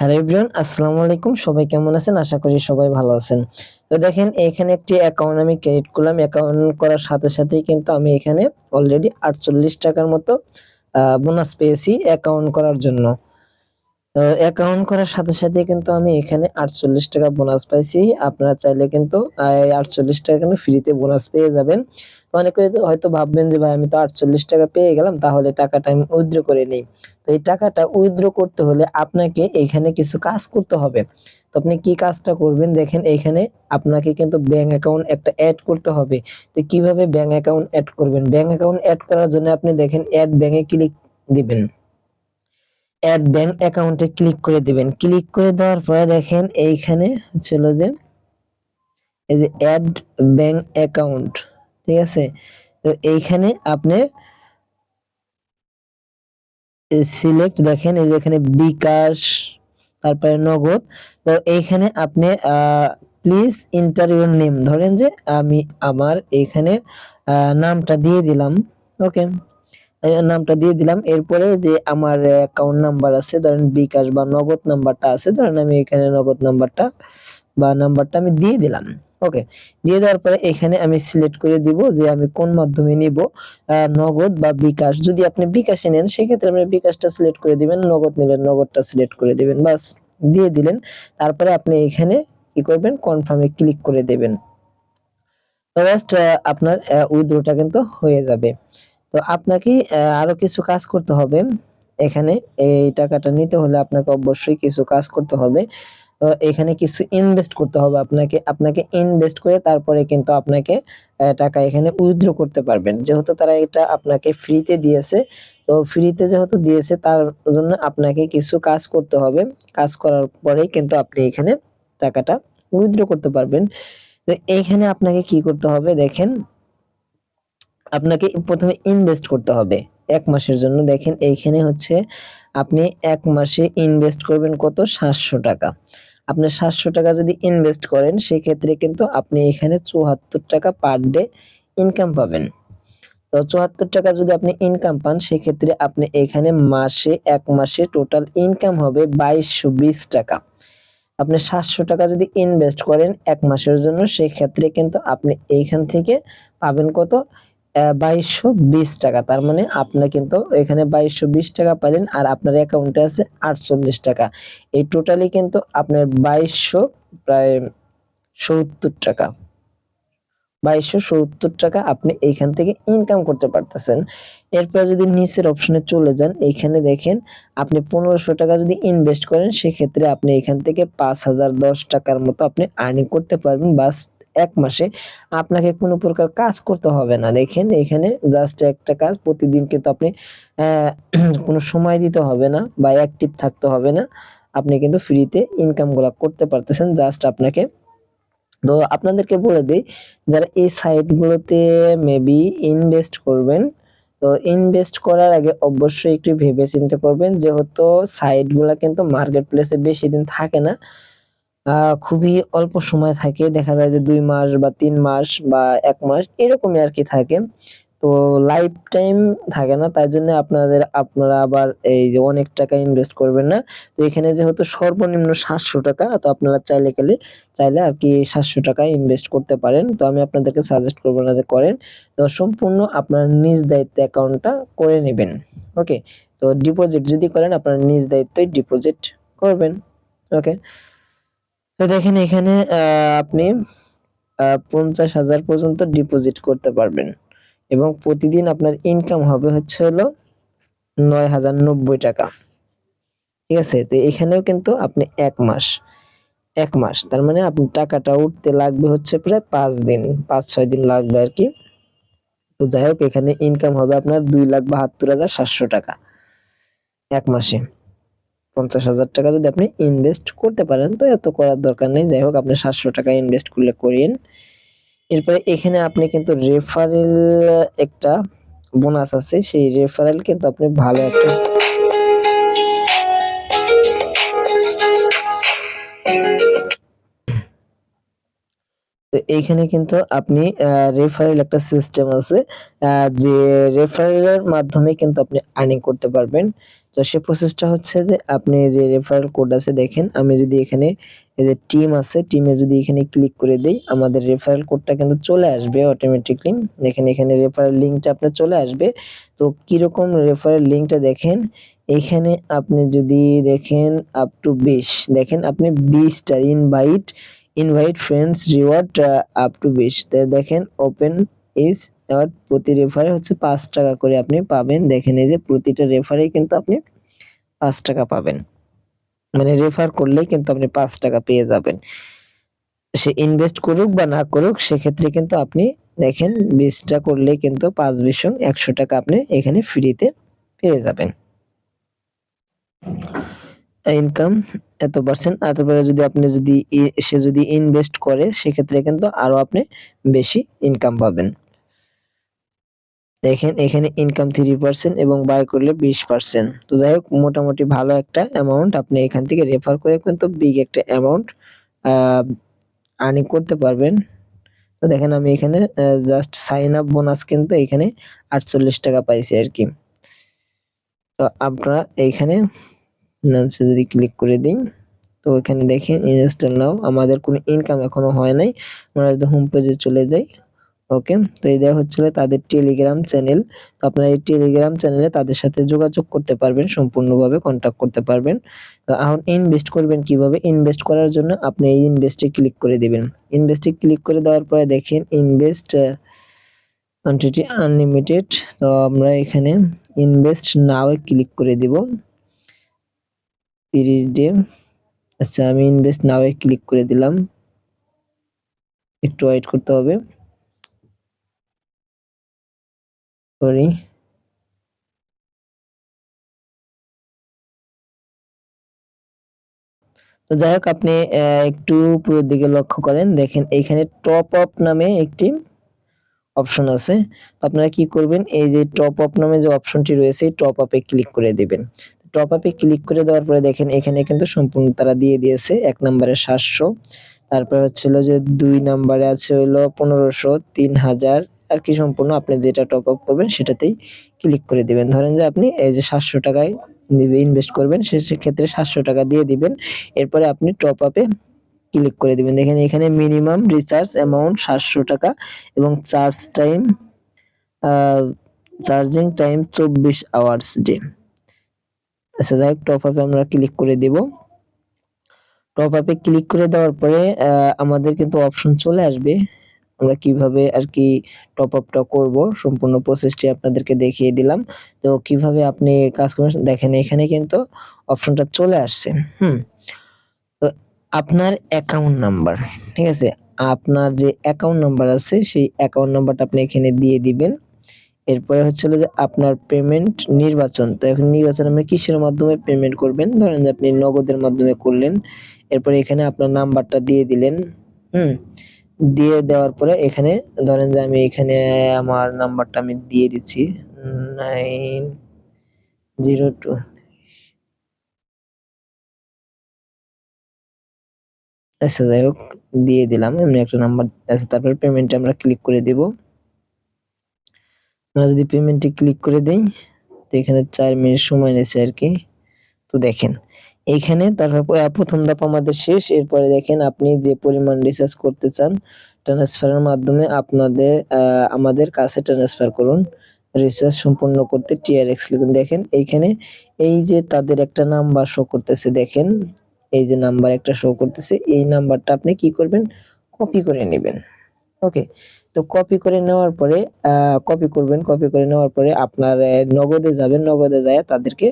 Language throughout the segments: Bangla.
হ্যালো এভরিওয়ান, আসসালামু আলাইকুম। সবাই কেমন আছেন? আশা করি সবাই ভালো আছেন। তো দেখেন, এখানে একটি অ্যাকাউন্ট আমি ক্রিয়েট করলাম। অ্যাকাউন্ট করার সাথে সাথেই কিন্তু আমি এখানে অলরেডি আটচল্লিশ টাকার মতো বোনাস পেয়েছি অ্যাকাউন্ট করার জন্য। অ্যাকাউন্ট করার সাথে সাথে কিন্তু আমি এখানে আটচল্লিশ টাকা বোনাস পাইছি। আপনারা চাইলে কিন্তু আটচল্লিশ টাকা কিন্তু ফ্রিতে বোনাস পেয়ে যাবেন। অনেকে হয়তো ভাববেন যে, ভাই, আমি তো আটচল্লিশ টাকা পেয়ে গেলাম, তাহলে টাকাটা আমি উইথড্র করে নিই। তো এই টাকাটা উইথড্র করতে হলে আপনাকে এখানে কিছু কাজ করতে হবে। তো আপনি কি কাজটা করবেন? দেখেন, এখানে আপনাকে কিন্তু ব্যাংক অ্যাকাউন্ট একটা অ্যাড করতে হবে। তো কীভাবে ব্যাংক অ্যাকাউন্ট অ্যাড করবেন? ব্যাংক অ্যাকাউন্ট অ্যাড করার জন্য আপনি দেখেন অ্যাড ব্যাংকে ক্লিক দিবেন। অ্যাড ব্যাংক অ্যাকাউন্টে ক্লিক করে দিবেন। ক্লিক করে দেওয়ার পরে দেখেন এইখানে ছিল যে, এই যে অ্যাড ব্যাংক অ্যাকাউন্ট ঠিক আছে? তো এইখানে আপনি সিলেক্ট দেখেন, এই যে এখানে বিকাশ, তারপরে নগদ, তো এইখানে আপনি প্লিজ ইন্টার ইউর নেম ধরেন যে আমি আমার এইখানে নামটা দিয়ে দিলাম ওকে নামটা দিয়ে দিলাম। এরপরে যে আমার অ্যাকাউন্ট নাম্বার আছে, ধরেন বিকাশ বা নগদ নাম্বারটা আছে, ধরেন আমি এখানে নগদ নাম্বারটা বা নাম্বারটা আমি দিয়ে দিলাম। ওকে দিয়ে দেওয়ার পরে এখানে আমি সিলেক্ট করে দিব যে আমি কোন মাধ্যমে নিব নগদ বা বিকাশ। যদি আপনি বিকাশে নেন, সেক্ষেত্রে আপনি বিকাশটা সিলেক্ট করে দিবেন, নগদ নিলেন, নগদটা সিলেক্ট করে দিবেন, বাস, দিয়ে দিলেন। তারপরে আপনি এখানে কি করবেন কনফার্মে ক্লিক করে দেবেন। জাস্ট আপনার উইথড্রটা কিন্তু হয়ে যাবে। তো আপনাকে আরও কিছু কাজ করতে হবে। এখানে এই টাকাটা নিতে হলে আপনাকে অবশ্যই কিছু কাজ করতে হবে। তো এখানে কিছু ইনভেস্ট করতে হবে আপনাকে। আপনাকে ইনভেস্ট করে তারপরে কিন্তু আপনাকে টাকা এখানে উইথড্র করতে পারবেন। যেহেতু তারা এটা আপনাকে ফ্রিতে দিয়েছে, তো ফ্রিতে যেহেতু দিয়েছে, তার জন্য আপনাকে কিছু কাজ করতে হবে। কাজ করার পরেই কিন্তু আপনি এখানে টাকাটা উইথড্র করতে পারবেন। তো এইখানে আপনাকে কি করতে হবে দেখেন আপনাকে প্রথমে ইনভেস্ট করতে হবে। এক মাসের জন্য দেখেন এইখানে হচ্ছে আপনি এক মাসে ইনভেস্ট করবেন কত? সাতশো টাকা। আপনি সাতশো টাকা যদি ইনভেস্ট করেন, সেক্ষেত্রে কিন্তু আপনি এখানে চুয়াত্তর টাকা পার ডে ইনকাম পাবেন। তো চুয়াত্তর টাকা যদি আপনি ইনকাম পান, সেক্ষেত্রে আপনি এখানে মাসে, এক মাসে টোটাল ইনকাম হবে বাইশশো বিশ টাকা। আপনি সাতশো টাকা যদি ইনভেস্ট করেন এক মাসের জন্য, সেক্ষেত্রে কিন্তু আপনি এইখান থেকে পাবেন কত? বাইশশো বিশ টাকা। তার মানে আপনার কিন্তু এখানে বাইশশো বিশ টাকা পাইলেন আর আপনার অ্যাকাউন্টে আছে আটচল্লিশ টাকা। এই টোটালি কিন্তু আপনার বাইশশো প্রায় সত্তর টাকা। বাইশশো সত্তর টাকা আপনি এইখান থেকে ইনকাম করতে পারতেছেন। এরপর যদি নিচের অপশনে চলে যান এইখানে দেখেন আপনি পনেরোশো টাকা যদি ইনভেস্ট করেন, সেক্ষেত্রে আপনি এখান থেকে পাঁচ হাজার দশ টাকার মতো আপনি আর্নিং করতে পারবেন। বাস এক মাসে আপনাকে কোনো প্রকার কাজ করতে হবে না। দেখেন, এখানে জাস্ট একটা কাজ প্রতিদিন কিন্তু আপনি কোনো সময় দিতে হবে না বা অ্যাক্টিভ থাকতে হবে না। আপনি কিন্তু ফ্রিতে ইনকামগুলো করতে পারতেছেন জাস্ট আপনাকে। তো আপনাদেরকে বলে দিই, যারা এই সাইটগুলোতে মেবি ইনভেস্ট করবেন, তো ইনভেস্ট করার আগে অবশ্যই একটু ভেবে চিন্তে করবেন, যেহেতু সাইটগুলো কিন্তু মার্কেট প্লেসে বেশি দিন থাকে না। খুবই অল্প সময় থাকে। দেখা যায় যে দুই মাস বা তিন মাস বা এক মাস এরকমই আর কি থাকে। তো লাইফ টাইম থাকে না, তাই জন্য আপনাদের, আপনারা আবার এই যে অনেক টাকা ইনভেস্ট করবেন না। তো এখানে যেহেতু সর্বনিম্ন সাতশো টাকা, তো আপনারা চাইলে গেলে, চাইলে আর কি সাতশো টাকা ইনভেস্ট করতে পারেন। তো আমি আপনাদেরকে সাজেস্ট করব না যে করেন। তো সম্পূর্ণ আপনার নিজ দায়িত্বে অ্যাকাউন্টটা করে নেবেন। ওকে তো ডিপোজিট যদি করেন, আপনার নিজ দায়িত্বে ডিপোজিট করবেন। ওকে তো দেখেন এখানে আপনি পঞ্চাশ হাজার পর্যন্ত ডিপোজিট করতে পারবেন। এবং প্রতিদিন আপনার ইনকাম হবে হচ্ছে হলো নয় হাজার নব্বই টাকা। ঠিক আছে? তো এখানেও কিন্তু আপনি এক মাস এক মাস, তার মানে আপনি টাকাটা উঠতে লাগবে হচ্ছে প্রায় পাঁচ দিন, পাঁচ, ছয় দিন লাগবে আর কি। তো যাই হোক, এখানে ইনকাম হবে আপনার দুই লাখ বাহাত্তর হাজার সাতশো টাকা এক মাসে। পঞ্চাশ হাজার টাকা যদি আপনি ইনভেস্ট করতে পারেন, তো এত করার দরকার নেই। যাই হোক, আপনি সাতশো টাকা ইনভেস্ট করলে করিয়েন। এরপরে এখানে আপনি কিন্তু রেফারেল একটা বোনাস আছে। সেই রেফারেল কিন্তু আপনি ভালো একটা এইখানে কিন্তু আপনি রেফারেল একটা সিস্টেম আছে যে রেফারেলের মাধ্যমে কিন্তু আপনি আর্নিং করতে পারবেন। তো সে প্রসেসটা হচ্ছে যে আপনি যে রেফারেল কোড আছে দেখেন, আমি যদি এখানে এই যে টিম আছে টিমে যদি এখানে ক্লিক করে দেই, আমাদের রেফারেল কোডটা কিন্তু চলে আসবে অটোমেটিকলি দেখেন এখানে রেফারেল লিঙ্কটা আপনার চলে আসবে। তো কীরকম রেফারেল লিঙ্কটা দেখেন, এখানে আপনি যদি দেখেন আপ টু বিশ, দেখেন আপনি বিশটা invite invite friends reward up to বিশ। দেখেন ওপেন ইজ এবার প্রতি রেফারে হচ্ছে পাঁচ টাকা করে আপনি পাবেন। দেখেন এই যে প্রতিটা রেফারে কিন্তু আপনি পাঁচ টাকা পাবেন। মানে রেফার করলেই কিন্তু আপনি পাঁচ টাকা পেয়ে যাবেন। সে ইনভেস্ট করুক বা না করুক, সেক্ষেত্রে কিন্তু আপনি দেখেন বিশটা করলে কিন্তু পাঁচ বিশ একশো টাকা আপনি এখানে ফ্রিতে পেয়ে যাবেন। ইনকাম এত পার্সেন্ট তারপরে যদি আপনি যদি সে যদি ইনভেস্ট করে, সেক্ষেত্রে কিন্তু আরও আপনি বেশি ইনকাম পাবেন। দেখেন, এখানে ইনকাম থ্রি পার্সেন্ট এবং বাই করলে বিশ পার্সেন্ট তো যাই হোক, মোটামুটি ভালো একটা অ্যামাউন্ট আপনি এখান থেকে রেফার করে কিন্তু বিগ একটা অ্যামাউন্ট আর্নিং করতে পারবেন। তো দেখেন, আমি এখানে জাস্ট সাইন আপ বোনাস কিন্তু এখানে আটচল্লিশ টাকা পাইছি আর কি। তো আপনারা এইখানে যদি ক্লিক করে দিন তো এখানে দেখেন ইনস্টল নাও আমাদের কোনো ইনকাম এখনও হয় নাই। আমরা যদি হোম পেজে চলে যাই ওকে? তো এই দেওয়া হচ্ছিল তাদের টেলিগ্রাম চ্যানেল তো আপনারা এই টেলিগ্রাম চ্যানেলে তাদের সাথে যোগাযোগ করতে পারবেন, সম্পূর্ণভাবে কন্ট্যাক্ট করতে পারবেন। তো এখন ইনভেস্ট করবেন কীভাবে? ইনভেস্ট করার জন্য আপনি এই ইনভেস্টে ক্লিক করে দিবেন। ইনভেস্টে ক্লিক করে দেওয়ার পরে দেখেন ইনভেস্ট কোয়ান্টিটি আনলিমিটেড তো আমরা এখানে ইনভেস্ট নাও ক্লিক করে দিব। তিরিশ ডে আচ্ছা আমি ইনভেস্ট নাও ক্লিক করে দিলাম। একটু ওয়েট করতে হবে। সরি তো যাই হোক, আপনি একটু পুরো দিকে লক্ষ্য করেন। দেখেন, এইখানে টপ আপ নামে একটি অপশন আছে। তো আপনারা কি করবেন? এই যে টপ আপ নামে যে অপশনটি রয়েছে টপ আপে ক্লিক করে দিবেন। টপ আপে ক্লিক করে দেওয়ার পরে দেখেন, এখানে কিন্তু সম্পূর্ণ তারা দিয়ে দিয়েছে, এক নম্বরে সাতশো। তারপরে হচ্ছিল যে দুই নম্বরে আছে হলো পনেরোশো, তিন হাজার আর কি সম্পূর্ণ আপনি যেটা টপ আপ করবেন সেটাতেই ক্লিক করে দিবেন। ধরেন যে আপনি এই যে সাতশো টাকায় ইনভেস্ট করবেন সেক্ষেত্রে সাতশো টাকা দিয়ে দিবেন। এরপরে আপনি টপ আপে ক্লিক করে দিবেন। দেখেন এখানে মিনিমাম রিচার্জ অ্যামাউন্ট সাতশো টাকা এবং চার্জ টাইম চার্জিং টাইম চব্বিশ আওয়ার্স ডে আচ্ছা যাই হোক টপ আপে আমরা ক্লিক করে দিব। টপ আপে ক্লিক করে দেওয়ার পরে আমাদের কিন্তু অপশন চলে আসবে। আমরা কীভাবে আর কি টপ আপটা করব, সম্পূর্ণ প্রসেসটি আপনাদেরকে দেখিয়ে দিলাম। তো কীভাবে আপনি কাজ করবেন, দেখেন এখানে কিন্তু অপশনটা চলে আসছে, হুম। তো আপনার অ্যাকাউন্ট নাম্বার ঠিক আছে? আপনার যে অ্যাকাউন্ট নাম্বার আছে, সেই অ্যাকাউন্ট নাম্বারটা আপনি এখানে দিয়ে দিবেন। এরপরে হচ্ছিল যে আপনার পেমেন্ট নির্বাচন, তো এখন নির্বাচন আপনি কিসের মাধ্যমে পেমেন্ট করবেন? ধরেন যে আপনি নগদের মাধ্যমে করলেন, এরপরে এখানে আপনার নাম্বারটা দিয়ে দিলেন, হুম। দিয়ে দেওয়ার পরে এখানে ধরেন যে আমি এখানে আমার নাম্বারটা আমি দিয়ে দিচ্ছি নাইন জিরো টু আচ্ছা যাই হোক, দিয়ে দিলাম। এমনি একটা নাম্বার আচ্ছা তারপর পেমেন্টে আমরা ক্লিক করে দেব। আমরা যদি পেমেন্টে ক্লিক করে দেই, তো এখানে চার মিনিট সময় নিয়েছে আর কি। তো দেখেন এইখানে তারপর প্রথম ধাপ আমাদের শেষ। এরপরে দেখেন আপনি যে পরিমাণ রিচার্জ করতে চান ট্রান্সফারের মাধ্যমে আপনাদের আমাদের কাছে ট্রান্সফার করুন। রিচার্জ সম্পূর্ণ করতে টিআরএক্স লিখুন। দেখেন এইখানে এই যে তাদের একটা নাম্বার শো করতেছে, দেখেন এই যে নাম্বার একটা শো করতেছে, এই নাম্বারটা আপনি কি করবেন? কপি করে নেবেন। ওকে তো কপি করে নেওয়ার পরে কপি করবেন। কপি করে নেওয়ার পরে আপনার নগদে যাবেন। নগদে যায় তাদেরকে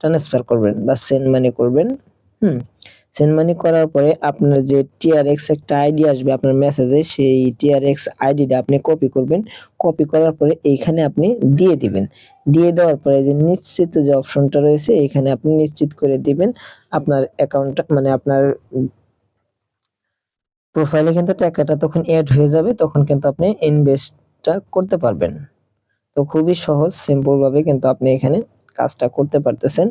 ট্রান্সফার করবেন বা সেন্ড মানি করবেন, হুম? সেন্ড মানি করার পরে আপনার যে টিআরএক্স একটা আইডি আসবে আপনার মেসেজে সেই টিআরএক্স আইডিটা আপনি কপি করবেন। কপি করার পরে এইখানে আপনি দিয়ে দিবেন। দিয়ে দেওয়ার পরে যে নিশ্চিত যে অপশনটা রয়েছে এখানে আপনি নিশ্চিত করে দিবেন আপনার অ্যাকাউন্টটা মানে আপনার প্রোফাইলে কিন্তু টাকাটা তখন অ্যাড হয়ে যাবে, তখন কিন্তু আপনি ইনভেস্টটা করতে পারবেন। তো খুবই সহজ সিম্পলভাবে কিন্তু আপনি এখানে কাজটা করতে পারতেছেন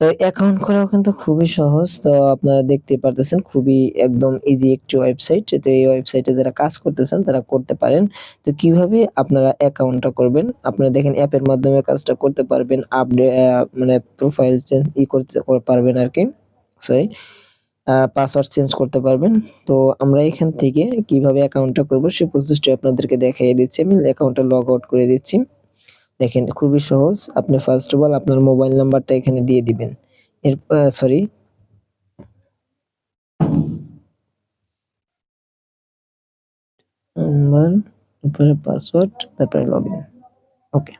তো অ্যাকাউন্ট করাও কিন্তু খুবই সহজ। তো আপনারা দেখতে পারতেছেন, খুবই একদম ইজি একটি ওয়েবসাইট। তো এই ওয়েবসাইটে যারা কাজ করতেছেন, তারা করতে পারেন। তো কীভাবে আপনারা অ্যাকাউন্টটা করবেন? আপনারা দেখেন অ্যাপের মাধ্যমে কাজটা করতে পারবেন। আপডে অ্যা মানে প্রোফাইল চেঞ্জ ই করতে পারবেন আর কি সরি। পাসওয়ার্ড চেঞ্জ করতে পারবেন। তো আমরা এখান থেকে কীভাবে অ্যাকাউন্টটা করব সেই প্রসেসটি আপনাদেরকে দেখাইয়ে দিচ্ছি। আমি অ্যাকাউন্টটা লগ আউট করে দিচ্ছি। দেখেন খুবই সহজ। আপনি ফার্স্ট অফ অল আপনার মোবাইল নাম্বারটা এখানে দিয়ে দিবেন। এর সরি। নাম্বার, তারপরে পাসওয়ার্ড, তারপরে লগ ইন ওকে।